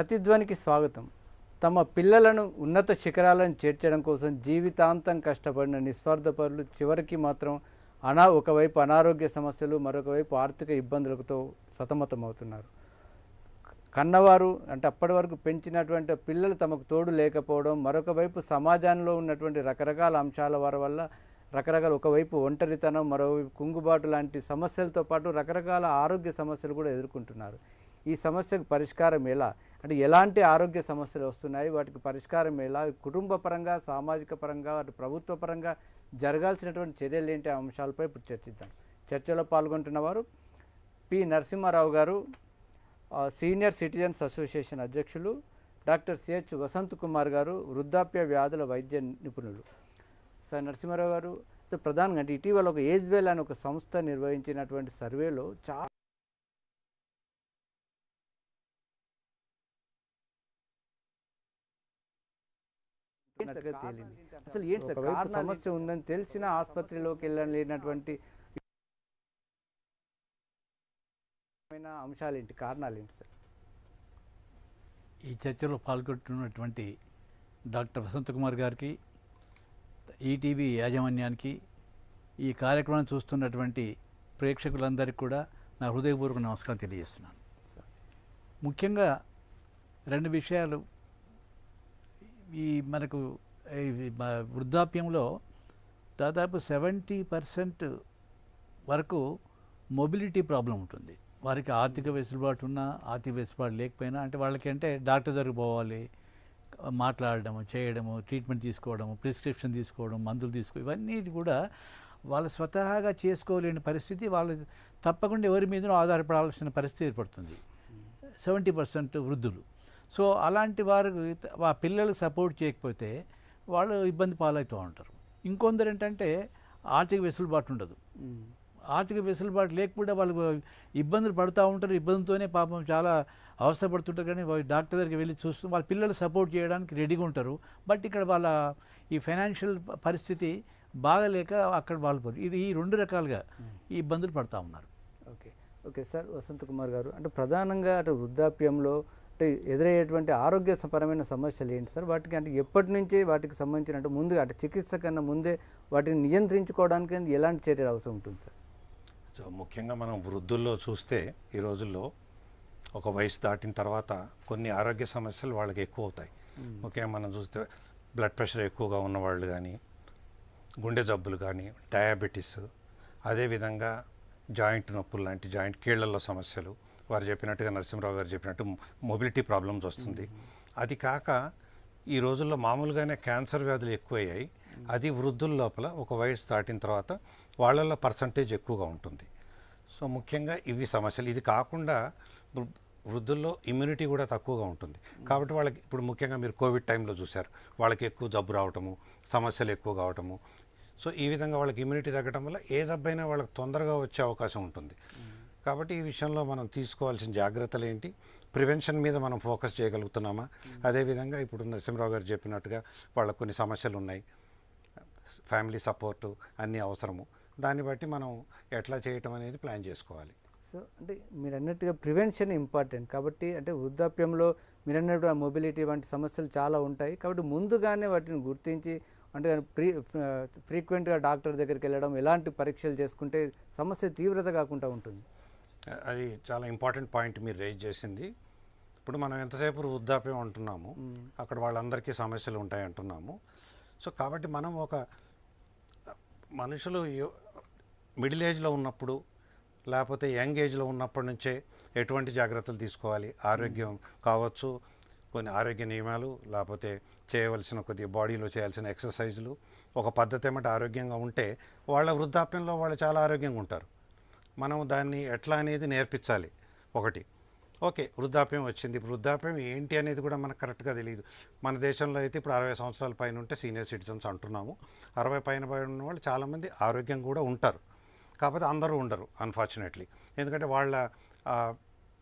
ప్రతిధ్వనికి స్వాగతం. తమ పిల్లలను ఉన్నత శిఖరాలను చేర్చడం కోసం జీవితాంతం కష్టపడిన నిస్వార్థపరులు చివరికి మాత్రం అనా ఒకవైపు అనారోగ్య సమస్యలు మరొకవైపు ఆర్థిక ఇబ్బందులతో సతమతమవుతున్నారు. కన్నవారు అంటే అప్పటి వరకు పెంచినటువంటి పిల్లలు తమకు తోడు లేకపోవడం మరొక వైపు సమాజంలో ఉన్నటువంటి రకరకాల అంశాల వారి వల్ల రకరకాల ఒకవైపు ఒంటరితనం మరోవైపు కుంగుబాటు లాంటి సమస్యలతో పాటు రకరకాల ఆరోగ్య సమస్యలు కూడా ఎదుర్కొంటున్నారు. ఈ సమస్యకు పరిష్కారం ఎలా? అంటే ఎలాంటి ఆరోగ్య సమస్యలు వస్తున్నాయి వాటికి పరిష్కారం ఎలా కుటుంబ పరంగా సామాజిక పరంగా అటు ప్రభుత్వ పరంగా జరగాల్సినటువంటి చర్యలు ఏంటి అంశాలపై ఇప్పుడు చర్చిద్దాం. చర్చలో పాల్గొంటున్న వారు P Narasimharao garu senior citizens association అధ్యక్షులు డాక్టర్ సిహెచ్ వసంత్ కుమార్ గారు వృద్ధాప్య వ్యాధుల వైద్య నిపుణులు. సార్ నరసింహారావు గారు ప్రధానంగా అంటే ఇటీవల ఒక ఏజ్వెల్ అనే ఒక సంస్థ నిర్వహించినటువంటి సర్వేలో చాలా తేలింది. అసలు ఏంటి సార్ సమస్య ఉందని తెలిసిన ఆసుపత్రిలోకి వెళ్ళలేనటువంటి అంశాలు ఏంటి? కారణాలు ఏంటి సార్? ఈ చర్చలో పాల్గొంటున్నటువంటి డాక్టర్ వసంత్ కుమార్ గారికి ఈటీవీ యాజమాన్యానికి ఈ కార్యక్రమం చూస్తున్నటువంటి ప్రేక్షకులందరికీ కూడా నా హృదయపూర్వక నమస్కారం తెలియజేస్తున్నాను. ముఖ్యంగా రెండు విషయాలు ఈ మనకు వృద్ధాప్యంలో దాదాపు సెవెంటీ పర్సెంట్ వరకు మొబిలిటీ ప్రాబ్లం ఉంటుంది. వారికి ఆర్థిక వెసులుబాటు ఉన్నా ఆర్థిక వెసులుబాటు లేకపోయినా అంటే వాళ్ళకి అంటే డాక్టర్ దగ్గరికి పోవాలి మాట్లాడడము చేయడము ట్రీట్మెంట్ తీసుకోవడము ప్రిస్క్రిప్షన్ తీసుకోవడం మందులు తీసుకో ఇవన్నీ కూడా వాళ్ళు స్వతహాగా చేసుకోలేని పరిస్థితి వాళ్ళు తప్పకుండా ఎవరి మీదనో ఆధారపడాల్సిన పరిస్థితి ఏర్పడుతుంది. సెవెంటీ పర్సెంట్ వృద్ధులు. సో అలాంటి వారు ఆ పిల్లలు సపోర్ట్ చేయకపోతే వాళ్ళు ఇబ్బంది పాలవుతూ ఉంటారు. ఇంకొందరు ఏంటంటే ఆర్థిక వెసులుబాటు ఉండదు. ఆర్థిక వెసులుబాటు లేకపోతే వాళ్ళు ఇబ్బందులు పడుతూ ఉంటారు. ఇబ్బందితోనే పాపం చాలా అవసరపడుతుంటారు కానీ డాక్టర్ దగ్గరికి వెళ్ళి చూస్తూ వాళ్ళ పిల్లలు సపోర్ట్ చేయడానికి రెడీగా ఉంటారు. బట్ ఇక్కడ వాళ్ళ ఈ ఫైనాన్షియల్ పరిస్థితి బాగలేక అక్కడ వాళ్ళు పోరు. ఇది ఈ రెండు రకాలుగా ఈ ఇబ్బందులు పడుతూ ఉన్నారు. Okay. Okay sir Vasanth Kumar garu. అంటే ప్రధానంగా అటు వృద్ధాప్యంలో అంటే ఎదురయ్యేటువంటి ఆరోగ్యపరమైన సమస్యలు ఏంటి సార్? వాటికి అంటే ఎప్పటి నుంచి వాటికి సంబంధించిన అంటే ముందుగా అంటే చికిత్స కన్నా ముందే వాటిని నియంత్రించుకోవడానికి ఎలాంటి చర్యలు అవసరం ఉంటుంది సార్? సో ముఖ్యంగా మనం వృద్ధుల్లో చూస్తే ఈ రోజుల్లో ఒక వయసు దాటిన తర్వాత కొన్ని ఆరోగ్య సమస్యలు వాళ్ళకి ఎక్కువ అవుతాయి ముఖ్యంగా మనం చూస్తే బ్లడ్ ప్రెషర్ ఎక్కువగా ఉన్నవాళ్ళు కానీ గుండె జబ్బులు కానీ డయాబెటీస్ అదేవిధంగా జాయింట్ నొప్పులు లాంటి జాయింట్ కీళ్ళలో సమస్యలు వారు చెప్పినట్టుగా నరసింహరావు గారు చెప్పినట్టు మొబిలిటీ ప్రాబ్లమ్స్ వస్తుంది. అది కాక ఈ రోజుల్లో మామూలుగానే క్యాన్సర్ వ్యాధులు ఎక్కువయ్యాయి. అది వృద్ధుల లోపల ఒక వయసు దాటిన తర్వాత వాళ్ళల్లో పర్సంటేజ్ ఎక్కువగా ఉంటుంది. సో ముఖ్యంగా ఇవి సమస్యలు. ఇది కాకుండా వృద్ధుల్లో ఇమ్యూనిటీ కూడా తక్కువగా ఉంటుంది. కాబట్టి వాళ్ళకి ఇప్పుడు ముఖ్యంగా మీరు కోవిడ్ టైంలో చూశారు. వాళ్ళకి ఎక్కువ జబ్బు రావటము సమస్యలు ఎక్కువ కావటము. సో ఈ విధంగా వాళ్ళకి ఇమ్యూనిటీ తగ్గడం వల్ల ఏ జబ్బైనా వాళ్ళకి తొందరగా వచ్చే అవకాశం ఉంటుంది. కాబట్టి ఈ విషయంలో మనం తీసుకోవాల్సిన జాగ్రత్తలు ఏంటి? ప్రివెన్షన్ మీద మనం ఫోకస్ చేయగలుగుతున్నామా? అదేవిధంగా ఇప్పుడు నరసింహరావు గారు చెప్పినట్టుగా వాళ్ళకు కొన్ని సమస్యలు ఉన్నాయి. ఫ్యామిలీ సపోర్టు అన్నీ అవసరము. దాన్ని బట్టి మనం ఎట్లా చేయటం అనేది ప్లాన్ చేసుకోవాలి. సో అంటే మీరు అన్నట్టుగా ప్రివెన్షన్ ఇంపార్టెంట్ కాబట్టి అంటే వృద్ధాప్యంలో మీరు అన్నట్టు మొబిలిటీ వంటి సమస్యలు చాలా ఉంటాయి. కాబట్టి ముందుగానే వాటిని గుర్తించి అంటే ప్రీ ఫ్రీక్వెంట్గా డాక్టర్ దగ్గరికి వెళ్ళడం ఎలాంటి పరీక్షలు చేసుకుంటే సమస్య తీవ్రత కాకుండా ఉంటుంది. అది చాలా ఇంపార్టెంట్ పాయింట్ మీరు రేజ్ చేసింది. ఇప్పుడు మనం ఎంతసేపు వృద్ధాప్యం అంటున్నాము అక్కడ వాళ్ళందరికీ సమస్యలు ఉంటాయి అంటున్నాము. సో కాబట్టి మనం ఒక మనుషులు మిడిల్ ఏజ్లో ఉన్నప్పుడు లేకపోతే యంగ్ ఏజ్లో ఉన్నప్పటి నుంచే ఎటువంటి జాగ్రత్తలు తీసుకోవాలి? ఆరోగ్యం కావచ్చు కొన్ని ఆరోగ్య నియమాలు లేకపోతే చేయవలసిన కొద్ది బాడీలో చేయాల్సిన ఎక్సర్సైజులు ఒక పద్ధతి ఏమంటే ఆరోగ్యంగా ఉంటే వాళ్ళ వృద్ధాప్యంలో వాళ్ళు చాలా ఆరోగ్యంగా ఉంటారు. మనం దాన్ని ఎట్లా అనేది నేర్పించాలి. ఒకటి. ఓకే వృద్ధాప్యం వచ్చింది. వృద్ధాప్యం ఏంటి అనేది కూడా మనకు కరెక్ట్గా తెలియదు మన దేశంలో అయితే ఇప్పుడు అరవై సంవత్సరాల పైన ఉంటే సీనియర్ సిటిజన్స్ అంటున్నాము. అరవై పైన పైన ఉన్న వాళ్ళు చాలామంది ఆరోగ్యంగా కూడా ఉంటారు. కాకపోతే అందరూ ఉండరు అన్ఫార్చునేట్లీ ఎందుకంటే వాళ్ళ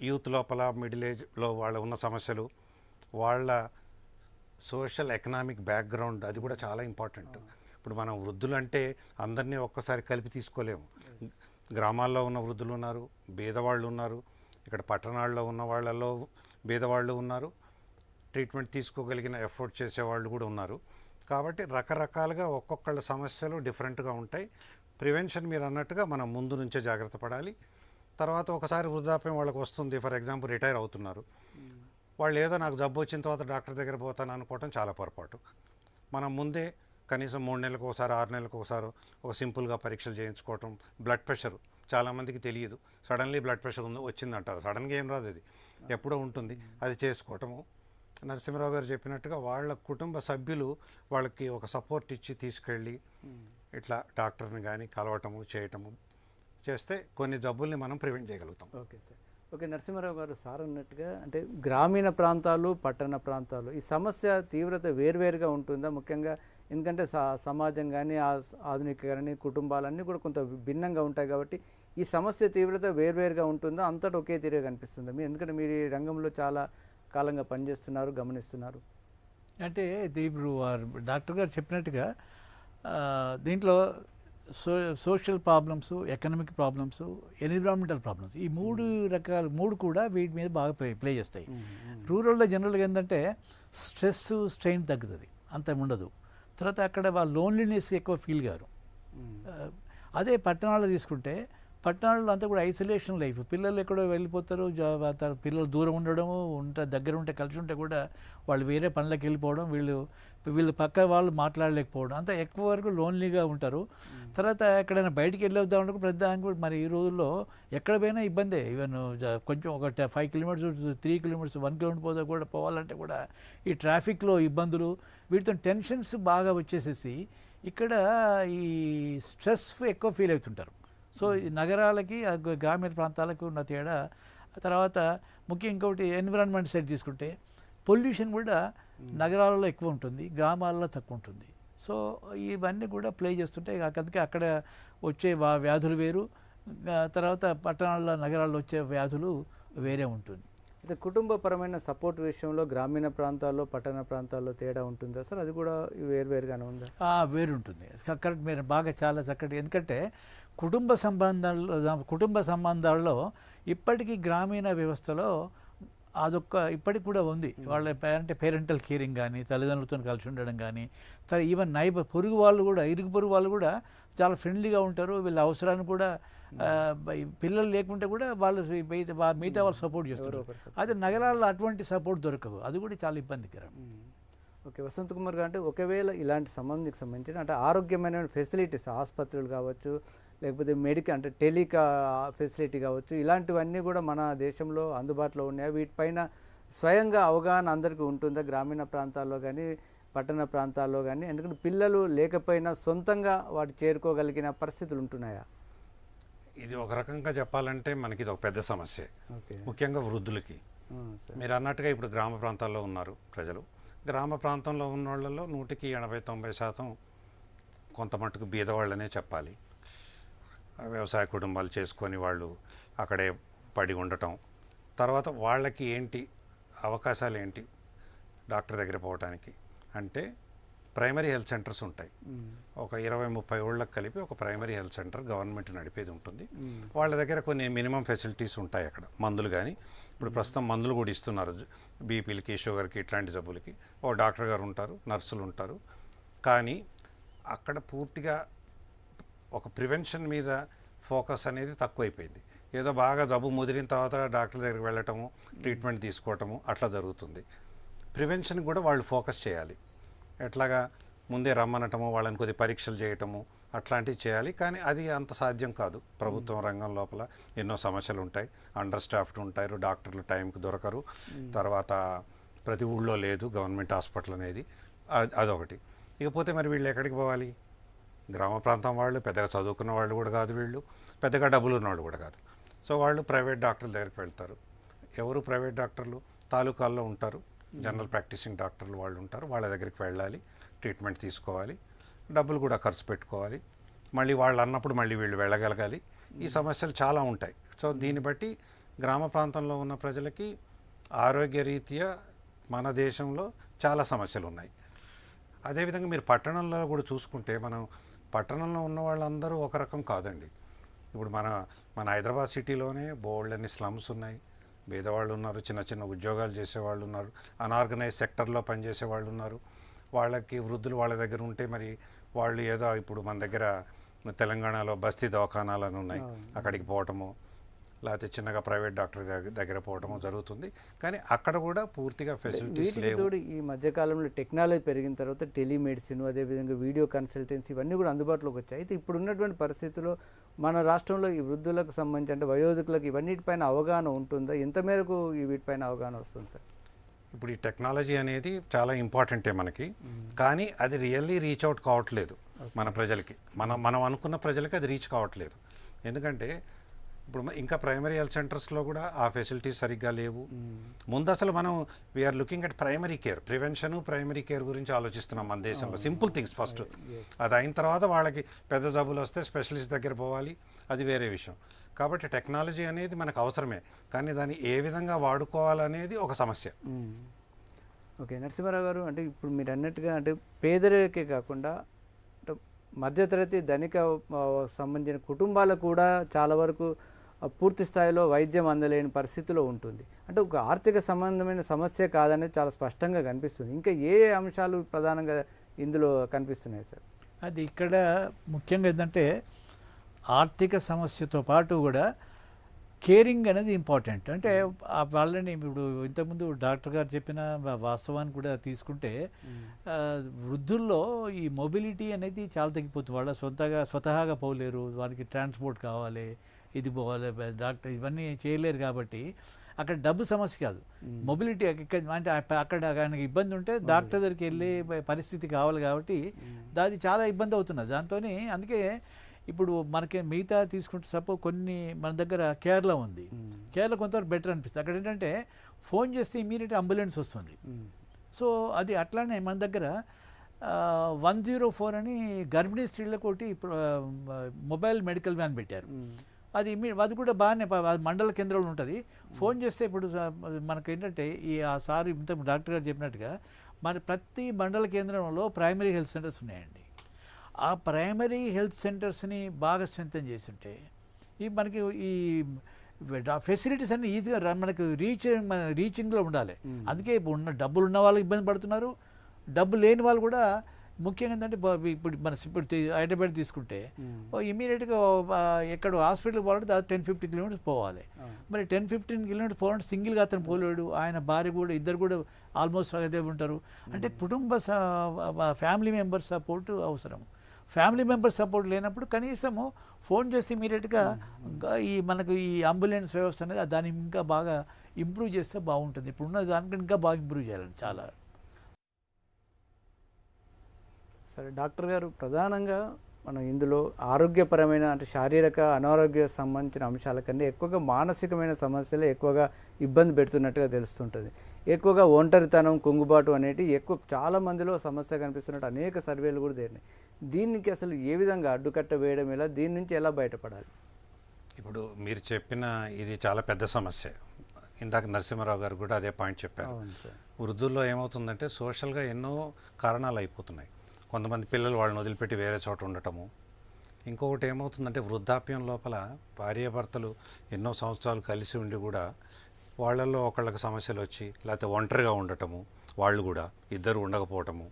యూత్ లోపల మిడిల్ ఏజ్లో వాళ్ళ ఉన్న సమస్యలు వాళ్ళ సోషల్ ఎకనామిక్ బ్యాక్గ్రౌండ్ అది కూడా చాలా ఇంపార్టెంట్. ఇప్పుడు మనం వృద్ధులు అంటే అందరినీ ఒక్కసారి కలిపి తీసుకోలేము. గ్రామాల్లో ఉన్న వృద్ధులు ఉన్నారు బీదవాళ్ళు ఉన్నారు ఇక్కడ పట్టణాల్లో ఉన్న వాళ్ళలో బీదవాళ్ళు ఉన్నారు ట్రీట్మెంట్ తీసుకోగలిగిన ఎఫోర్డ్ చేసేవాళ్ళు కూడా ఉన్నారు. కాబట్టి రకరకాలుగా ఒక్కొక్కళ్ళ సమస్యలు డిఫరెంట్గా ఉంటాయి. ప్రివెన్షన్ మీరు అన్నట్టుగా మనం ముందు నుంచే జాగ్రత్త పడాలి. తర్వాత ఒకసారి వృద్ధాప్యం వాళ్ళకి వస్తుంది ఫర్ ఎగ్జాంపుల్ రిటైర్ అవుతున్నారు. వాళ్ళు ఏదో నాకు జబ్బు వచ్చిన తర్వాత డాక్టర్ దగ్గర పోతాను అనుకోవటం చాలా పొరపాటు. మనం ముందే కనీసం మూడు నెలలకు ఒకసారి ఆరు నెలలకు ఒకసారి ఒక సింపుల్గా పరీక్షలు చేయించుకోవటం బ్లడ్ ప్రెషర్ చాలామందికి తెలియదు. సడన్లీ బ్లడ్ ప్రెషర్ ఉంది వచ్చిందంటారు. సడన్గా ఏం రాదు అది ఎప్పుడో ఉంటుంది. అది చేసుకోవటము. నరసింహరావు గారు చెప్పినట్టుగా వాళ్ళ కుటుంబ సభ్యులు వాళ్ళకి ఒక సపోర్ట్ ఇచ్చి తీసుకెళ్ళి ఇట్లా డాక్టర్ని కానీ కలవటము చేయటము చేస్తే కొన్ని జబ్బుల్ని మనం ప్రివెంట్ చేయగలుగుతాం. Okay sir. ఓకే నరసింహారావు గారు సార్ అన్నట్టుగా అంటే గ్రామీణ ప్రాంతాలు పట్టణ ప్రాంతాలు ఈ సమస్య తీవ్రత వేరువేరుగా ఉంటుందా? ముఖ్యంగా ఎందుకంటే సమాజం కానీ ఆధునికీకరణ కుటుంబాలన్నీ కూడా కొంత భిన్నంగా ఉంటాయి కాబట్టి ఈ సమస్య తీవ్రత వేరువేరుగా ఉంటుందా అంతటా ఒకే తీరుగా కనిపిస్తుందా. మీరు ఎందుకంటే మీరు ఈ రంగంలో చాలా కాలంగా పనిచేస్తున్నారు గమనిస్తున్నారు. అంటే ఇప్పుడు వారు డాక్టర్ గారు చెప్పినట్టుగా దీంట్లో so social problems economic problems environmental problems ఈ మూడు రకాల మూడు కూడా వీటి మీద బాగా ప్లే ప్లే చేస్తాయి. రూరల్లో జనరల్గా ఏంటంటే స్ట్రెస్ స్ట్రెయిన్ తగ్గుతుంది. అంత ఉండదు. తర్వాత అక్కడ వాళ్ళ లోన్లీనెస్ ఎక్కువ ఫీల్ గారు అదే పట్టణాల్లో తీసుకుంటే పట్టణాల్లో అంతా కూడా ఐసోలేషన్ లైఫ్. పిల్లలు ఎక్కడో వెళ్ళిపోతారు పిల్లలు దూరం ఉండడము ఉంటే దగ్గర ఉంటే కలిసి ఉంటే కూడా వాళ్ళు వేరే పనులకు వెళ్ళిపోవడం వీళ్ళు వీళ్ళు పక్క వాళ్ళు మాట్లాడలేకపోవడం అంతా ఎక్కువ వరకు లోన్లీగా ఉంటారు. తర్వాత ఎక్కడైనా బయటికి వెళ్ళొద్దాం అంటే పెద్ద కూడా మరి ఈ రోజుల్లో ఎక్కడ పోయినా ఇబ్బందే. ఈవెన్ కొంచెం ఒక five kilometres three kilometres one kilometre పోతే కూడా పోవాలంటే కూడా ఈ ట్రాఫిక్లో ఇబ్బందులు వీటితో టెన్షన్స్ బాగా వచ్చేసేసి ఇక్కడ ఈ స్ట్రెస్ ఎక్కువ ఫీల్ అవుతుంటారు. సో ఈ నగరాలకి గ్రామీణ ప్రాంతాలకు ఉన్న తేడా తర్వాత ముఖ్యం ఇంకొకటి ఎన్విరాన్మెంట్ సైడ్ తీసుకుంటే పొల్యూషన్ కూడా నగరాలలో ఎక్కువ ఉంటుంది గ్రామాలలో తక్కువ ఉంటుంది. సో ఇవన్నీ కూడా ప్లే చేస్తుంటే అందుకే అక్కడ వచ్చే వ్యాధులు వేరు తర్వాత పట్టణాల్లో నగరాల్లో వచ్చే వ్యాధులు వేరే ఉంటుంది. అయితే కుటుంబపరమైన సపోర్ట్ విషయంలో గ్రామీణ ప్రాంతాల్లో పట్టణ ప్రాంతాల్లో తేడా ఉంటుందా? సార్ అది కూడా వేరువేరుగానే ఉందా? వేరుంటుంది. కరెక్ట్ మీరు బాగా చాలా చక్కటి ఎందుకంటే కుటుంబ సంబంధాల్లో కుటుంబ సంబంధాల్లో ఇప్పటికీ గ్రామీణ వ్యవస్థలో అదొక్క ఇప్పటికి కూడా ఉంది. వాళ్ళ అంటే పేరెంటల్ కేరింగ్ కానీ తల్లిదండ్రులతో కలిసి ఉండడం కానీ తర్వాత ఈవెన్ నైబర్ పొరుగు వాళ్ళు కూడా ఇరుగు పొరుగు వాళ్ళు కూడా చాలా ఫ్రెండ్లీగా ఉంటారు. వీళ్ళ అవసరాన్ని కూడా పిల్లలు లేకుంటే కూడా వాళ్ళు మిగతా వాళ్ళు సపోర్ట్ చేస్తారు. అదే నగరాల్లో అటువంటి సపోర్ట్ దొరకదు అది కూడా చాలా ఇబ్బందికరం. ఓకే వసంత్ కుమార్ గారు అంటే ఒకవేళ ఇలాంటి సంబంధికి సంబంధించిన అంటే ఆరోగ్యమైన ఫెసిలిటీస్ ఆసుపత్రులు కావచ్చు లేకపోతే మెడికల్ అంటే టెలికా ఫెసిలిటీ కావచ్చు ఇలాంటివన్నీ కూడా మన దేశంలో అందుబాటులో ఉన్నాయి? వీటిపైన స్వయంగా అవగాహన అందరికీ ఉంటుందా? గ్రామీణ ప్రాంతాల్లో కానీ పట్టణ ప్రాంతాల్లో కానీ? ఎందుకంటే పిల్లలు లేకపోయినా సొంతంగా వాటి చేరుకోగలిగిన పరిస్థితులు ఉంటున్నాయా? ఇది ఒక రకంగా చెప్పాలంటే మనకి ఇది ఒక పెద్ద సమస్య. ముఖ్యంగా వృద్ధులకి. మీరు అన్నట్టుగా ఇప్పుడు గ్రామ ప్రాంతాల్లో ఉన్నారు ప్రజలు. గ్రామ ప్రాంతంలో ఉన్న వాళ్ళలో నూటికి ఎనభై తొంభై శాతం కొంత మట్టుకు బీదవాళ్ళనే చెప్పాలి. వ్యవసాయ కుటుంబాలు చేసుకొని వాళ్ళు అక్కడే పడి ఉండటం. తర్వాత వాళ్ళకి ఏంటి అవకాశాలు ఏంటి డాక్టర్ దగ్గర పోవడానికి అంటే ప్రైమరీ హెల్త్ సెంటర్స్ ఉంటాయి. ఒక ఇరవై ముప్పై ఊళ్ళకి కలిపి ఒక ప్రైమరీ హెల్త్ సెంటర్ గవర్నమెంట్ నడిపేది ఉంటుంది. వాళ్ళ దగ్గర కొన్ని మినిమం ఫెసిలిటీస్ ఉంటాయి అక్కడ మందులు కానీ ఇప్పుడు ప్రస్తుతం మందులు కూడా ఇస్తున్నారు. బీపీలకి షుగర్కి ఇట్లాంటి జబ్బులకి. ఓ డాక్టర్ గారు ఉంటారు నర్సులు ఉంటారు. కానీ అక్కడ పూర్తిగా ఒక ప్రివెన్షన్ మీద ఫోకస్ అనేది తక్కువైపోయింది. ఏదో బాగా జబ్బు ముదిరిన తర్వాత డాక్టర్ దగ్గరికి వెళ్ళటము ట్రీట్మెంట్ తీసుకోవటము అట్లా జరుగుతుంది. ప్రివెన్షన్ కూడా వాళ్ళు ఫోకస్ చేయాలి. ఎట్లాగా ముందే రమ్మనటము వాళ్ళని కొద్ది పరీక్షలు చేయటము అట్లాంటివి చేయాలి. కానీ అది అంత సాధ్యం కాదు. ప్రభుత్వం రంగం లోపల ఎన్నో సమస్యలు ఉంటాయి. అండర్ స్టాఫ్డ్ ఉంటారు డాక్టర్లు టైంకి దొరకరు. తర్వాత ప్రతి ఊళ్ళో లేదు గవర్నమెంట్ హాస్పిటల్ అనేది. అదొకటి. ఇకపోతే మరి వీళ్ళు ఎక్కడికి పోవాలి? గ్రామ ప్రాంతం వాళ్ళు పెద్దగా చదువుకున్న వాళ్ళు కూడా కాదు వీళ్ళు పెద్దగా డబ్బులు ఉన్నవాళ్ళు కూడా కాదు. సో వాళ్ళు ప్రైవేట్ డాక్టర్ల దగ్గరికి వెళ్తారు. ఎవరు ప్రైవేట్ డాక్టర్లు? తాలూకాల్లో ఉంటారు. జనరల్ ప్రాక్టీసింగ్ డాక్టర్లు వాళ్ళు ఉంటారు. వాళ్ళ దగ్గరికి వెళ్ళాలి ట్రీట్మెంట్ తీసుకోవాలి డబ్బులు కూడా ఖర్చు పెట్టుకోవాలి. మళ్ళీ వాళ్ళు అన్నప్పుడు మళ్ళీ వీళ్ళు వెళ్ళగలగాలి. ఈ సమస్యలు చాలా ఉంటాయి. సో దీన్ని బట్టి గ్రామ ప్రాంతంలో ఉన్న ప్రజలకి ఆరోగ్య రీత్యా మన దేశంలో చాలా సమస్యలు ఉన్నాయి. అదేవిధంగా మీరు పట్టణంలో కూడా చూసుకుంటే మనం పట్టణంలో ఉన్న వాళ్ళందరూ ఒక రకం కాదండి. ఇప్పుడు మన మన హైదరాబాద్ సిటీలోనే బోల్డ్ అన్ని స్లమ్స్ ఉన్నాయి. పేదవాళ్ళు ఉన్నారు చిన్న చిన్న ఉద్యోగాలు చేసేవాళ్ళు ఉన్నారు అనార్గనైజ్ సెక్టర్లో పనిచేసే వాళ్ళు ఉన్నారు. వాళ్ళకి వృద్ధులు వాళ్ళ దగ్గర ఉంటే మరి వాళ్ళు ఏదో ఇప్పుడు మన దగ్గర తెలంగాణలో బస్తీ దవాఖానాలు అని ఉన్నాయి. అక్కడికి పోవటము లేకపోతే చిన్నగా ప్రైవేట్ డాక్టర్ దగ్గర దగ్గర పోవటము జరుగుతుంది. కానీ అక్కడ కూడా పూర్తిగా ఫెసిలిటీస్ లేవు. తోడు ఈ మధ్యకాలంలో టెక్నాలజీ పెరిగిన తర్వాత టెలిమెడిసిన్ అదేవిధంగా వీడియో కన్సల్టెన్సీ ఇవన్నీ కూడా అందుబాటులోకి వచ్చాయి. అయితే ఇప్పుడు ఉన్నటువంటి పరిస్థితుల్లో మన రాష్ట్రంలో ఈ వృద్ధులకు సంబంధించి అంటే వయోధికులకు ఇవన్నిటిపైన అవగాహన ఉంటుందా? ఎంత మేరకు ఈ వీటిపైన అవగాహన వస్తుంది సార్? ఇప్పుడు ఈ టెక్నాలజీ అనేది చాలా ఇంపార్టెంటే మనకి. కానీ అది రియల్లీ రీచ్ అవుట్ కావట్లేదు మన ప్రజలకి. మనం మనం అనుకున్న ప్రజలకి అది రీచ్ కావట్లేదు. ఎందుకంటే ఇప్పుడు ఇంకా ప్రైమరీ హెల్త్ సెంటర్స్లో కూడా ఆ ఫెసిలిటీస్ సరిగ్గా లేవు. ముందు అసలు మనం we're looking at primary care prevention primary care గురించి ఆలోచిస్తున్నాం మన దేశంలో. సింపుల్ థింగ్స్ ఫస్ట్ అది అయిన తర్వాత వాళ్ళకి పెద్ద జబ్బులు వస్తే స్పెషలిస్ట్ దగ్గర పోవాలి. అది వేరే విషయం. కాబట్టి టెక్నాలజీ అనేది మనకు అవసరమే. కానీ దాన్ని ఏ విధంగా వాడుకోవాలనేది ఒక సమస్య. ఓకే. నరసింహారావు గారు అంటే ఇప్పుడు మీరు అన్నట్టుగా అంటే పేదరికే కాకుండా మధ్యతరగతి ధనిక సంబంధించిన కుటుంబాలకు కూడా చాలా వరకు పూర్తి స్థాయిలో వైద్యం అందలేని పరిస్థితిలో ఉంటుంది. అంటే ఒక ఆర్థిక సంబంధమైన సమస్య కాదనేది చాలా స్పష్టంగా కనిపిస్తుంది. ఇంకా ఏ అంశాలు ప్రధానంగా ఇందులో కనిపిస్తున్నాయి సార్? అది ఇక్కడ ముఖ్యంగా ఏంటంటే ఆర్థిక సమస్యతో పాటు కూడా కేరింగ్ అనేది ఇంపార్టెంట్. అంటే వాళ్ళని ఇప్పుడు ఇంతకుముందు డాక్టర్ గారు చెప్పిన వాస్తవాన్ని కూడా తీసుకుంటే వృద్ధుల్లో ఈ మొబిలిటీ అనేది చాలా తగ్గిపోతుంది. వాళ్ళ సొంతగా స్వతహాగా పోలేరు. వాళ్ళకి ట్రాన్స్పోర్ట్ కావాలి. ఇది పోవాలి డాక్టర్ ఇవన్నీ చేయలేరు కాబట్టి అక్కడ డబ్బు సమస్య కాదు. మొబిలిటీ అంటే అక్కడ ఆయనకి ఇబ్బంది ఉంటే డాక్టర్ దగ్గరికి వెళ్ళే పరిస్థితి కావాలి కాబట్టి దాది చాలా ఇబ్బంది అవుతున్నది. దాంతో అందుకే ఇప్పుడు మనకి మిగతా తీసుకుంటే సపోజ్ కొన్ని మన దగ్గర కేరళ ఉంది. కేరళ కొంతవరకు బెటర్ అనిపిస్తుంది. అక్కడ ఏంటంటే ఫోన్ చేస్తే ఇమీడియట్ అంబులెన్స్ వస్తుంది. సో అది అట్లానే మన దగ్గర వన్ జీరో ఫోర్ అని గర్భిణీ స్త్రీలకు ఒకటి మొబైల్ మెడికల్ వ్యాన్ పెట్టారు. అది అది కూడా బాగానే మండల కేంద్రంలో ఉంటుంది. ఫోన్ చేస్తే ఇప్పుడు మనకి ఏంటంటే ఈ ఆ సార్ ఇంత డాక్టర్ గారు చెప్పినట్టుగా మన ప్రతి మండల కేంద్రంలో ప్రైమరీ హెల్త్ సెంటర్స్ ఉన్నాయండి. ఆ ప్రైమరీ హెల్త్ సెంటర్స్ని బాగా స్ట్రెంథన్ చేస్తుంటే ఈ మనకి ఈ ఫెసిలిటీస్ అన్ని ఈజీగా మనకు రీచ్ రీచింగ్లో ఉండాలి. అందుకే ఇప్పుడు ఉన్న డబ్బులు ఉన్న వాళ్ళు ఇబ్బంది పడుతున్నారు. డబ్బు లేని వాళ్ళు కూడా ముఖ్యంగా ఏంటంటే ఇప్పుడు మన ఇప్పుడు హైదరాబాద్ తీసుకుంటే ఇమీడియట్గా ఎక్కడ హాస్పిటల్కి పోవాలంటే అది టెన్ ఫిఫ్టీన్ కిలోమీటర్స్ పోవాలి. మరి టెన్ ఫిఫ్టీన్ కిలోమీటర్స్ పోవాలంటే సింగిల్గా అతను పోలేడు. ఆయన భార్య కూడా ఇద్దరు కూడా ఆల్మోస్ట్ అదే ఉంటారు. అంటే కుటుంబ ఫ్యామిలీ మెంబర్ సపోర్ట్ అవసరం. ఫ్యామిలీ మెంబర్ సపోర్ట్ లేనప్పుడు కనీసము ఫోన్ చేసి ఇమీడియట్గా ఈ మనకు ఈ అంబులెన్స్ వ్యవస్థ అనేది దాన్ని ఇంకా బాగా ఇంప్రూవ్ చేస్తే బాగుంటుంది. ఇప్పుడు ఉన్న దానికంటే ఇంకా బాగా ఇంప్రూవ్ చేయాలండి చాలా. సరే డాక్టర్ గారు ప్రధానంగా మనం ఇందులో ఆరోగ్యపరమైన అంటే శారీరక అనారోగ్య సంబంధించిన అంశాల కన్నా ఎక్కువగా మానసికమైన సమస్యలు ఎక్కువగా ఇబ్బంది పెడుతున్నట్టుగా తెలుస్తుంటుంది. ఎక్కువగా ఒంటరితనం కుంగుబాటు అనేటి ఎక్కువ చాలా మందిలో సమస్య కనిపిస్తున్నట్టు అనేక సర్వేలు కూడా తేరినాయి దీనికి అసలు ఏ విధంగా అడ్డుకట్ట వేయడం ఎలా దీని నుంచి ఎలా బయటపడాలి? ఇప్పుడు మీరు చెప్పిన ఇది చాలా పెద్ద సమస్య. ఇందాక నరసింహారావు గారు కూడా అదే పాయింట్ చెప్పారు. వృద్ధుల్లో ఏమవుతుందంటే సోషల్గా ఎన్నో కారణాలు అయిపోతున్నాయి. కొంతమంది పిల్లలు వాళ్ళని వదిలిపెట్టి వేరే చోట ఉండటము. ఇంకొకటి ఏమవుతుందంటే వృద్ధాప్యం లోపల భార్యాభర్తలు ఎన్నో సంవత్సరాలు కలిసి ఉండి కూడా వాళ్ళల్లో ఒకళ్ళకి సమస్యలు వచ్చి లేకపోతే ఒంటరిగా ఉండటము వాళ్ళు కూడా ఇద్దరు ఉండకపోవటము.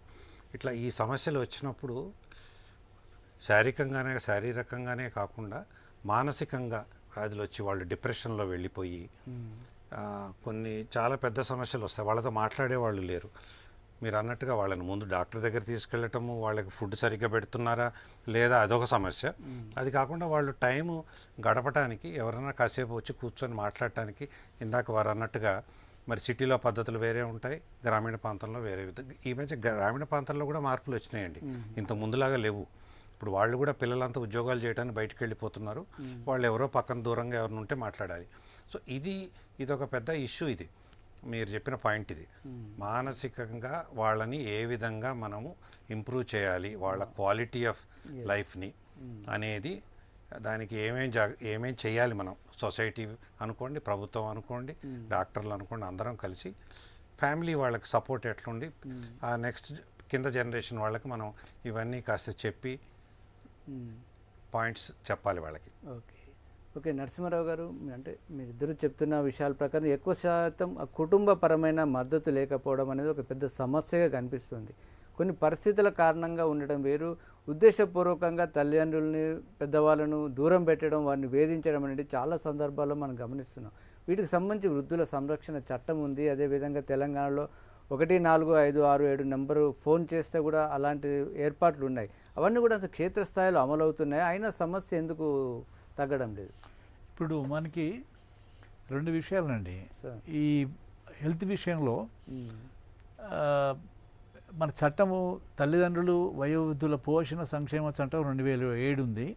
ఇట్లా ఈ సమస్యలు వచ్చినప్పుడు శారీరకంగానే శారీరకంగానే కాకుండా మానసికంగా వ్యాధులు వచ్చి వాళ్ళు డిప్రెషన్లో వెళ్ళిపోయి కొన్ని చాలా పెద్ద సమస్యలు వస్తాయి. వాళ్ళతో మాట్లాడే వాళ్ళు లేరు. మీరు అన్నట్టుగా వాళ్ళని ముందు డాక్టర్ దగ్గర తీసుకెళ్ళటము వాళ్ళకి ఫుడ్ సరిగ్గా పెడుతున్నారా లేదా అదొక సమస్య. అది కాకుండా వాళ్ళు టైము గడపటానికి ఎవరైనా కాసేపు వచ్చి కూర్చొని మాట్లాడటానికి ఇందాక వారు అన్నట్టుగా మరి సిటీలో పద్ధతులు వేరే ఉంటాయి గ్రామీణ ప్రాంతంలో వేరే విధంగా ఈ మధ్య గ్రామీణ ప్రాంతంలో కూడా మార్పులు వచ్చినాయండి. ఇంత ముందులాగా లేవు. ఇప్పుడు వాళ్ళు కూడా పిల్లలంతా ఉద్యోగాలు చేయడానికి బయటకు వెళ్ళిపోతున్నారు. వాళ్ళు ఎవరో పక్కన దూరంగా ఎవరిని ఉంటే మాట్లాడాలి. సో ఇది ఇది ఒక పెద్ద ఇష్యూ ఇది. మీరు చెప్పిన పాయింట్ ఇది. మానసికంగా వాళ్ళని ఏ విధంగా మనము ఇంప్రూవ్ చేయాలి వాళ్ళ క్వాలిటీ ఆఫ్ లైఫ్ని అనేది దానికి ఏమేం జాగ ఏమేం చేయాలి మనం? సొసైటీ అనుకోండి ప్రభుత్వం అనుకోండి డాక్టర్లు అనుకోండి అందరం కలిసి ఫ్యామిలీ వాళ్ళకి సపోర్ట్ ఎట్లుండి? ఆ నెక్స్ట్ కింద జనరేషన్ వాళ్ళకి మనం ఇవన్నీ కాస్త చెప్పి పాయింట్స్ చెప్పాలి వాళ్ళకి. ఓకే. ఓకే నరసింహారావు గారు అంటే మీరిద్దరూ చెప్తున్న విషయాల ప్రకారం ఎక్కువ శాతం ఆ కుటుంబపరమైన మద్దతు లేకపోవడం అనేది ఒక పెద్ద సమస్యగా కనిపిస్తుంది. కొన్ని పరిస్థితుల కారణంగా ఉండడం వేరు. ఉద్దేశపూర్వకంగా తల్లిదండ్రులని పెద్దవాళ్ళను దూరం పెట్టడం వారిని వేధించడం అనేది చాలా సందర్భాల్లో మనం గమనిస్తున్నాం. వీటికి సంబంధించి వృద్ధుల సంరక్షణ చట్టం ఉంది. అదేవిధంగా తెలంగాణలో ఒకటి నాలుగు ఐదు ఆరు ఏడు నెంబరు ఫోన్ చేస్తే కూడా అలాంటి ఏర్పాట్లు ఉన్నాయి. అవన్నీ కూడా అంత క్షేత్రస్థాయిలో అమలవుతున్నాయి. అయినా సమస్య ఎందుకు తగ్గడం లేదు. ఇప్పుడు మనకి రెండు విషయాలండి. ఈ హెల్త్ విషయంలో మన చట్టము తల్లిదండ్రులు వయోవృద్ధుల పోషణ సంక్షేమ చట్టం రెండు వేల ఏడు ఉంది.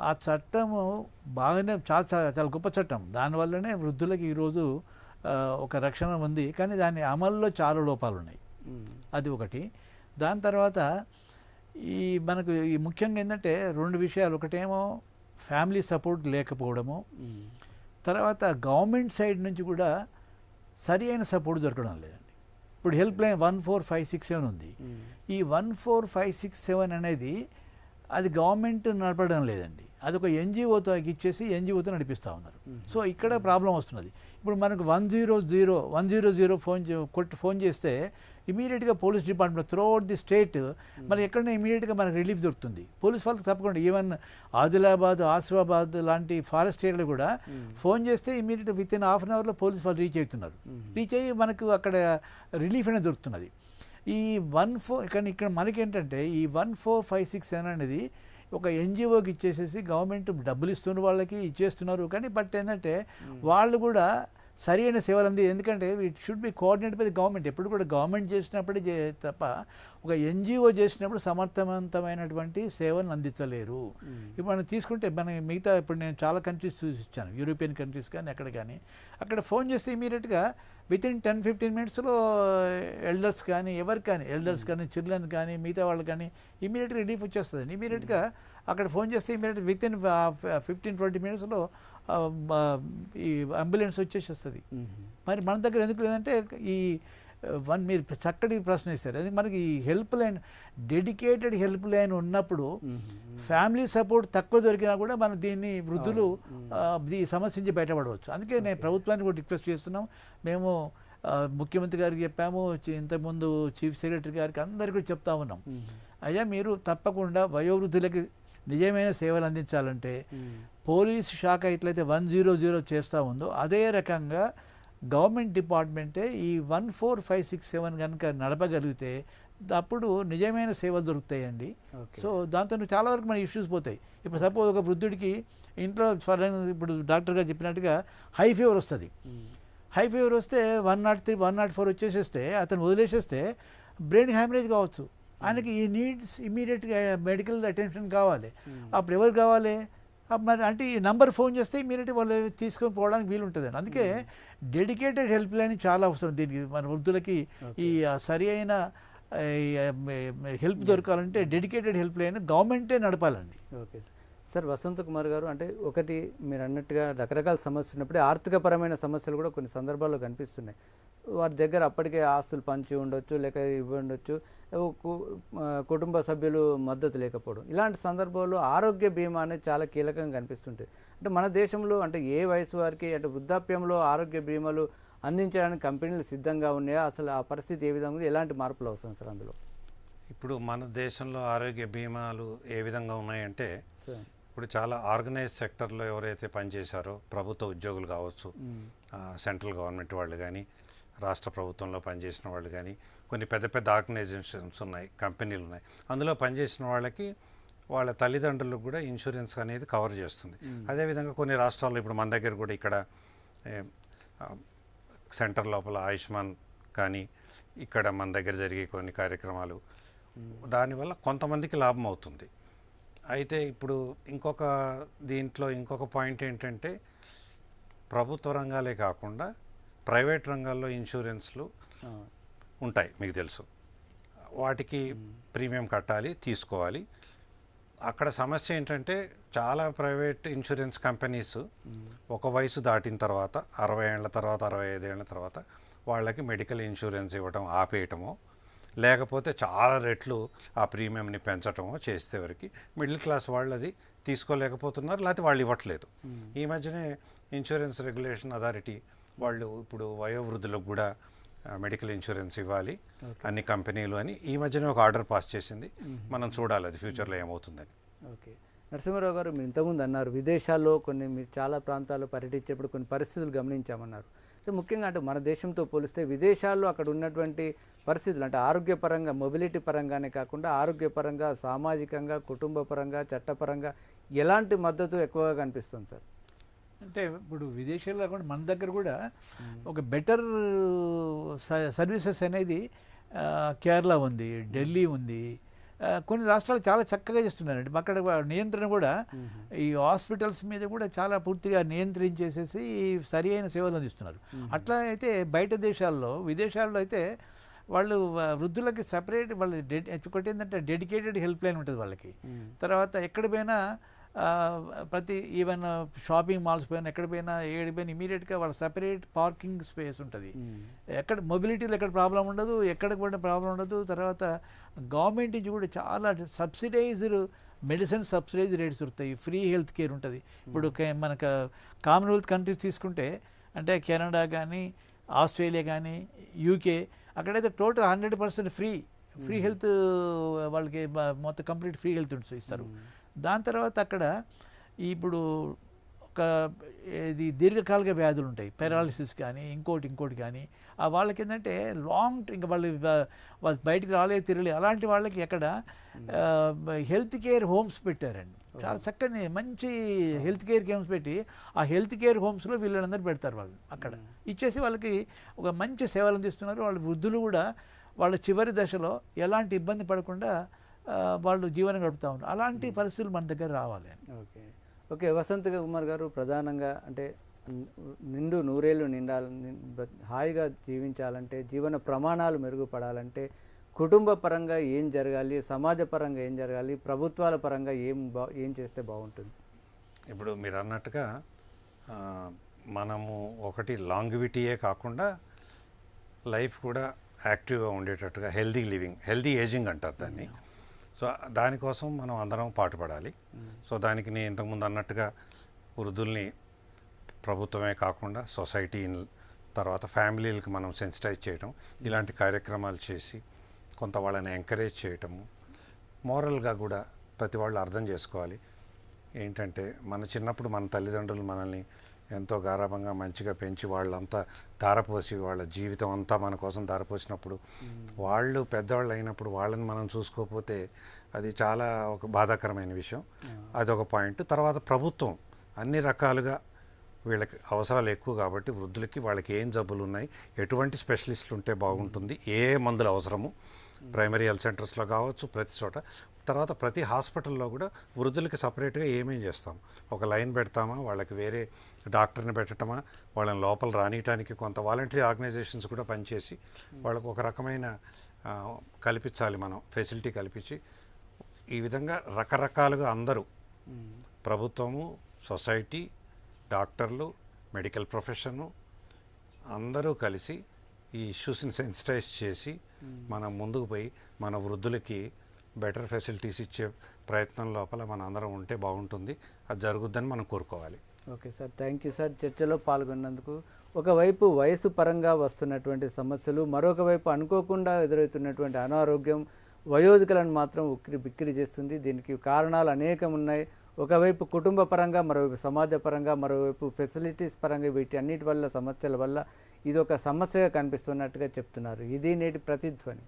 ఆ చట్టము బాగానే చాలా చాలా చాలా గొప్ప చట్టం. దానివల్లనే వృద్ధులకి ఈరోజు ఒక రక్షణ ఉంది. కానీ దాని అమల్లో చాలా లోపాలు ఉన్నాయి. అది ఒకటి. దాని తర్వాత ఈ మనకు ఈ ముఖ్యంగా ఏంటంటే రెండు విషయాలు. ఒకటేమో ఫ్యామిలీ సపోర్ట్ లేకపోవడము. తర్వాత గవర్నమెంట్ సైడ్ నుంచి కూడా సరి అయిన సపోర్ట్ దొరకడం లేదండి. ఇప్పుడు help line one four five six seven ఉంది. ఈ one four five six seven అనేది అది గవర్నమెంట్ నడపడం లేదండి. అది ఒక ఎన్జిఓతో ఇచ్చేసి ఎన్జిఓతో నడిపిస్తూ ఉన్నారు. సో ఇక్కడ ప్రాబ్లం వస్తున్నది. ఇప్పుడు మనకు one zero zero one zero zero phone కొట్టి ఫోన్ చేస్తే ఇమీడియట్గా police department throughout the state మనకి ఎక్కడైనా ఇమీడియట్గా మనకు రిలీఫ్ దొరుకుతుంది. పోలీస్ వాళ్ళకి తప్పకుండా ఈవెన్ ఆదిలాబాద్ ఆసిఫాబాద్ లాంటి ఫారెస్ట్ ఏరియాలో కూడా ఫోన్ చేస్తే immediate within half an అవర్లో పోలీస్ వాళ్ళు రీచ్ అవుతున్నారు. రీచ్ అయ్యి మనకు అక్కడ రిలీఫ్ అనేది దొరుకుతున్నది. ఈ వన్ ఫోర్ కానీ ఇక్కడ మనకి ఏంటంటే ఈ one four five six seven అనేది ఒక ఎన్జిఓకి ఇచ్చేసేసి గవర్నమెంట్ డబ్బులు ఇస్తున్న వాళ్ళకి ఇచ్చేస్తున్నారు కానీ బట్ ఏంటంటే వాళ్ళు కూడా సరి అయిన సేవలు అంది. ఎందుకంటే it should be coordinate by government ఎప్పుడు కూడా గవర్నమెంట్ చేసినప్పుడే చే- తప్ప ఒక ఎన్జిఓ చేసినప్పుడు సమర్థవంతమైనటువంటి సేవలను అందించలేరు. ఇప్పుడు మనం తీసుకుంటే మన మిగతా ఇప్పుడు నేను చాలా కంట్రీస్ చూసి ఇచ్చాను యూరోపియన్ కంట్రీస్ కానీ ఎక్కడ కానీ. అక్కడ ఫోన్ చేస్తే ఇమీడియట్గా విత్ ఇన్ టెన్ ఫిఫ్టీన్ మినిట్స్లో ఎల్డర్స్ కానీ ఎవరికి కానీ ఎల్డర్స్ కానీ చిల్డ్రన్ కానీ మిగతా వాళ్ళు కానీ ఇమీడియట్గా రిలీఫ్ వచ్చేస్తుంది ఇమీడియట్గా అక్కడ ఫోన్ చేస్తే immediate within fifteen twenty మినిట్స్లో ఈ అంబులెన్స్ వచ్చేసేస్తుంది. మరి మన దగ్గర ఎందుకు లేదంటే ఈ వన్ మీరు చక్కటి ప్రశ్న ఇస్తారు అది మనకి ఈ help line dedicated help line ఉన్నప్పుడు. ఫ్యామిలీ సపోర్ట్ తక్కువ దొరికినా కూడా మనం దీన్ని వృద్ధులు ఈ సమస్య నుంచి బయటపడవచ్చు. అందుకే నేను ప్రభుత్వాన్ని కూడా రిక్వెస్ట్ చేస్తున్నాం. మేము ముఖ్యమంత్రి గారికి చెప్పాము ఇంతకుముందు చీఫ్ సెక్రటరీ గారికి అందరికీ కూడా చెప్తా ఉన్నాం. అయ్యా మీరు తప్పకుండా వయోవృద్ధులకి నిజమైన సేవలు అందించాలంటే. పోలీస్ శాఖ ఎట్లయితే వన్ జీరో జీరో చేస్తూ ఉందో అదే రకంగా గవర్నమెంట్ డిపార్ట్మెంటే ఈ one four five six seven కనుక నడపగలిగితే అప్పుడు నిజమైన సేవలు దొరుకుతాయండి. సో దాంతో చాలా వరకు మన ఇష్యూస్ పోతాయి ఇప్పుడు సపోజ్ ఒక వృద్ధుడికి ఇంట్లో ఫర్ ఇప్పుడు డాక్టర్ గారు చెప్పినట్టుగా హై ఫీవర్ వస్తుంది. హై ఫీవర్ వస్తే one not three one not four వచ్చేసేస్తే అతను వదిలేసేస్తే బ్రెయిన్ హ్యామరేజ్ కావచ్చు ఆయనకి ఈ నీడ్స్ ఇమీడియట్గా మెడికల్ అటెన్షన్ కావాలి. అప్పుడు ఎవరు కావాలి? మరి అంటే ఈ నంబర్ ఫోన్ చేస్తే ఇమీడియట్ వాళ్ళు తీసుకొని పోవడానికి వీలు ఉంటుంది అందుకే డెడికేటెడ్ హెల్ప్ లైన్ చాలా అవసరం దీనికి. మన వృద్ధులకి ఈ సరి అయిన హెల్ప్ దొరకాలంటే డెడికేటెడ్ హెల్ప్ లైన్ గవర్నమెంటే నడపాలండి. Okay sir sir Vasanth Kumar garu అంటే ఒకటి మీరు అన్నట్టుగా రకరకాల సమస్యలు ఉన్నప్పుడు ఆర్థికపరమైన సమస్యలు కూడా కొన్ని సందర్భాల్లో కనిపిస్తున్నాయి. వారి దగ్గర అప్పటికే ఆస్తులు పంచి ఉండొచ్చు లేక ఇవ్వి ఉండొచ్చు కుటుంబ సభ్యులు మద్దతు లేకపోవడం. ఇలాంటి సందర్భాల్లో ఆరోగ్య బీమా అనేది చాలా కీలకంగా కనిపిస్తుంటుంది అంటే మన దేశంలో అంటే ఏ వయసు వారికి అంటే వృద్ధాప్యంలో ఆరోగ్య బీమాలు అందించడానికి కంపెనీలు సిద్ధంగా ఉన్నాయా? అసలు ఆ పరిస్థితి ఏ విధంగా ఉంది? ఎలాంటి మార్పులు అవసరం సార్ అందులో? ఇప్పుడు మన దేశంలో ఆరోగ్య బీమాలు ఏ విధంగా ఉన్నాయంటే ఇప్పుడు చాలా ఆర్గనైజ్ సెక్టర్లో ఎవరైతే పనిచేశారో ప్రభుత్వ ఉద్యోగులు కావచ్చు సెంట్రల్ గవర్నమెంట్ వాళ్ళు కానీ రాష్ట్ర ప్రభుత్వంలో పనిచేసిన వాళ్ళు కానీ కొన్ని పెద్ద పెద్ద ఆర్గనైజేషన్స్ ఉన్నాయి కంపెనీలు ఉన్నాయి. అందులో పనిచేసిన వాళ్ళకి వాళ్ళ తల్లిదండ్రులకు కూడా ఇన్సూరెన్స్ అనేది కవర్ చేస్తుంది. అదేవిధంగా కొన్ని రాష్ట్రాల్లో ఇప్పుడు మన దగ్గర కూడా ఇక్కడ సెంటర్ లోపల ఆయుష్మాన్ కానీ ఇక్కడ మన దగ్గర జరిగే కొన్ని కార్యక్రమాలు దానివల్ల కొంతమందికి లాభం అవుతుంది. అయితే ఇప్పుడు ఇంకొక దీంట్లో ఇంకొక పాయింట్ ఏంటంటే ప్రభుత్వ రంగాలే కాకుండా ప్రైవేట్ రంగాల్లో ఇన్సూరెన్స్లు ఉంటాయి మీకు తెలుసు. వాటికి ప్రీమియం కట్టాలి తీసుకోవాలి. అక్కడ సమస్య ఏంటంటే చాలా ప్రైవేట్ ఇన్సూరెన్స్ కంపెనీస్ ఒక వయసు దాటిన తర్వాత అరవై ఏళ్ళ తర్వాత అరవై ఐదు ఏళ్ళ తర్వాత వాళ్ళకి మెడికల్ ఇన్సూరెన్స్ ఇవ్వటం ఆపేయటము లేకపోతే చాలా రెట్లు ఆ ప్రీమియంని పెంచటమో చేస్తే వరకు మిడిల్ క్లాస్ వాళ్ళు అది తీసుకోలేకపోతున్నారు లేకపోతే వాళ్ళు ఇవ్వట్లేదు. ఈ మధ్యనే ఇన్సూరెన్స్ రెగ్యులేషన్ అథారిటీ వాళ్ళు ఇప్పుడు వయోవృద్ధులకు కూడా మెడికల్ ఇన్సూరెన్స్ ఇవ్వాలి అన్ని కంపెనీలు అని ఈ మధ్యనే ఒక ఆర్డర్ పాస్ చేసింది. మనం చూడాలి అది ఫ్యూచర్లో ఏమవుతుందని. ఓకే. నరసింహారావు గారు మీరు ఇంతకుముందు అన్నారు విదేశాల్లో కొన్ని మీరు చాలా ప్రాంతాల్లో పర్యటించేప్పుడు కొన్ని పరిస్థితులు గమనించామన్నారు. సో ముఖ్యంగా అంటే మన దేశంతో పోలిస్తే విదేశాల్లో అక్కడ ఉన్నటువంటి పరిస్థితులు అంటే ఆరోగ్యపరంగా మొబిలిటీ పరంగానే కాకుండా ఆరోగ్యపరంగా సామాజికంగా కుటుంబ పరంగా చట్టపరంగా ఎలాంటి మద్దతు ఎక్కువగా కనిపిస్తుంది సార్? అంటే ఇప్పుడు విదేశాల్లో కాకుండా మన దగ్గర కూడా ఒక బెటర్ సర్వీసెస్ అనేది కేరళ ఉంది ఢిల్లీ ఉంది. కొన్ని రాష్ట్రాలు చాలా చక్కగా చేస్తున్నారండి. అక్కడ నియంత్రణ కూడా ఈ హాస్పిటల్స్ మీద కూడా చాలా పూర్తిగా నియంత్రించేసేసి సరి అయిన సేవలు అందిస్తున్నారు. అట్లా అయితే బయట దేశాల్లో విదేశాల్లో అయితే వాళ్ళు వృద్ధులకి సపరేట్ వాళ్ళు ఒకటి ఏంటంటే డెడికేటెడ్ హెల్ప్ లైన్ ఉంటుంది వాళ్ళకి. తర్వాత ఎక్కడ పోయినా ప్రతి ఈవెన్ షాపింగ్ మాల్స్ పోయినా ఎక్కడ పోయినా ఏడు పోయినా ఇమీడియట్గా వాళ్ళ సపరేట్ పార్కింగ్ స్పేస్ ఉంటుంది. ఎక్కడ మొబిలిటీలో ఎక్కడ ప్రాబ్లం ఉండదు ఎక్కడ కూడా ప్రాబ్లం ఉండదు. తర్వాత గవర్నమెంట్ నుంచి కూడా చాలా సబ్సిడైజ్డ్ మెడిసిన్ సబ్సిడైజ్ రేట్స్ దొరుకుతాయి. ఫ్రీ హెల్త్ కేర్ ఉంటుంది. ఇప్పుడు మనకు కామన్వెల్త్ కంట్రీస్ తీసుకుంటే అంటే కెనడా కానీ ఆస్ట్రేలియా కానీ యూకే అక్కడైతే total hundred percent free free health వాళ్ళకి మొత్తం కంప్లీట్ ఫ్రీ హెల్త్ ఇస్తారు. దాని తర్వాత అక్కడ ఇప్పుడు ఒక ఇది దీర్ఘకాలిక వ్యాధులు ఉంటాయి. పెరాలిసిస్ కానీ ఇంకోటి ఇంకోటి కానీ. ఆ వాళ్ళకి ఏంటంటే లాంగ్ ఇంకా వాళ్ళు వాళ్ళు బయటికి రాలే తిరగలే అలాంటి వాళ్ళకి ఎక్కడ హెల్త్ కేర్ హోమ్స్ పెట్టారండి. చాలా చక్కని మంచి హెల్త్ కేర్ హోమ్స్ పెట్టి ఆ హెల్త్ కేర్ హోమ్స్లో వీళ్ళందరూ పెడతారు వాళ్ళు అక్కడ. ఇచ్చేసి వాళ్ళకి ఒక మంచి సేవలు అందిస్తున్నారు. వాళ్ళ వృద్ధులు కూడా వాళ్ళ చివరి దశలో ఎలాంటి ఇబ్బంది పడకుండా వాళ్ళు జీవనం గడుపుతూ ఉన్నారు. అలాంటి పరిస్థితులు మన దగ్గర రావాలి ఓకే. ఓకే వసంత్ కుమార్ గారు ప్రధానంగా అంటే నిండు నూరేళ్ళు నిండాలి నిన్- బ- హాయిగా జీవించాలంటే జీవన ప్రమాణాలు మెరుగుపడాలంటే కుటుంబ పరంగా ఏం జరగాలి సమాజ పరంగా ఏం జరగాలి ప్రభుత్వాల పరంగా ఏం బా ఏం చేస్తే బాగుంటుంది? ఇప్పుడు మీరు అన్నట్టుగా మనము ఒకటి లాంగివిటీయే కాకుండా లైఫ్ కూడా యాక్టివ్గా ఉండేటట్టుగా హెల్దీ లివింగ్ హెల్దీ ఏజింగ్ అంటారు దాన్ని. సో దానికోసం మనం అందరం పాటుపడాలి. సో దానికి నేను ఇంతకుముందు అన్నట్టుగా వృద్ధుల్ని ప్రభుత్వమే కాకుండా సొసైటీ తర్వాత ఫ్యామిలీలకు మనం సెన్సిటైజ్ చేయటం ఇలాంటి కార్యక్రమాలు చేసి కొంత వాళ్ళని ఎంకరేజ్ చేయటము మోరల్గా కూడా ప్రతి వాళ్ళు అర్థం చేసుకోవాలి. ఏంటంటే మన చిన్నప్పుడు మన తల్లిదండ్రులు మనల్ని ఎంతో గారాభంగా మంచిగా పెంచి వాళ్ళంతా ధారపోసి వాళ్ళ జీవితం అంతా మన కోసం ధారపోసినప్పుడు వాళ్ళు పెద్దవాళ్ళు అయినప్పుడు వాళ్ళని మనం చూసుకోకపోతే అది చాలా ఒక బాధాకరమైన విషయం. అదొక పాయింట్. తర్వాత ప్రభుత్వం అన్ని రకాలుగా వీళ్ళకి అవసరాలు ఎక్కువ కాబట్టి వృద్ధులకి వాళ్ళకి ఏం జబ్బులు ఉన్నాయి ఎటువంటి స్పెషలిస్టులు ఉంటే బాగుంటుంది ఏ మందులు అవసరము ప్రైమరీ హెల్త్ సెంటర్స్లో కావచ్చు ప్రతి చోట తర్వాత ప్రతి హాస్పిటల్లో కూడా వృద్ధులకి సపరేట్గా ఏమేం చేస్తాం? ఒక లైన్ పెడతామా? వాళ్ళకి వేరే డాక్టర్ని పెట్టటమా? వాళ్ళని లోపల రానియటానికి కొంత వాలంటరీ ఆర్గనైజేషన్స్ కూడా పనిచేసి వాళ్ళకు ఒక రకమైన కల్పించాలి మనం ఫెసిలిటీ కల్పించి ఈ విధంగా రకరకాలుగా అందరూ ప్రభుత్వము సొసైటీ డాక్టర్లు మెడికల్ ప్రొఫెషను అందరూ కలిసి ఈ ఇష్యూస్ని సెన్సిటైజ్ చేసి మనం ముందుకు పోయి మన వృద్ధులకి బెటర్ ఫెసిలిటీస్ ఇచ్చే ప్రయత్నం లోపల మన అందరం ఉంటే బాగుంటుంది. అది జరుగుద్దని మనం కోరుకోవాలి. Okay sir. Thank you sir చర్చలో పాల్గొన్నందుకు. ఒకవైపు వయసు పరంగా వస్తున్నటువంటి సమస్యలు మరొక వైపు అనుకోకుండా ఎదురవుతున్నటువంటి అనారోగ్యం వయోధికలను మాత్రం ఉక్కిరి బిక్కిరి చేస్తుంది. దీనికి కారణాలు అనేకం ఉన్నాయి. ఒకవైపు కుటుంబ పరంగా మరోవైపు సమాజ పరంగా మరోవైపు ఫెసిలిటీస్ పరంగా వీటి అన్నిటి వల్ల సమస్యల వల్ల ఇది ఒక సమస్యగా కనిపిస్తున్నట్టుగా చెప్తున్నారు. ఇది నేటి ప్రతిధ్వని.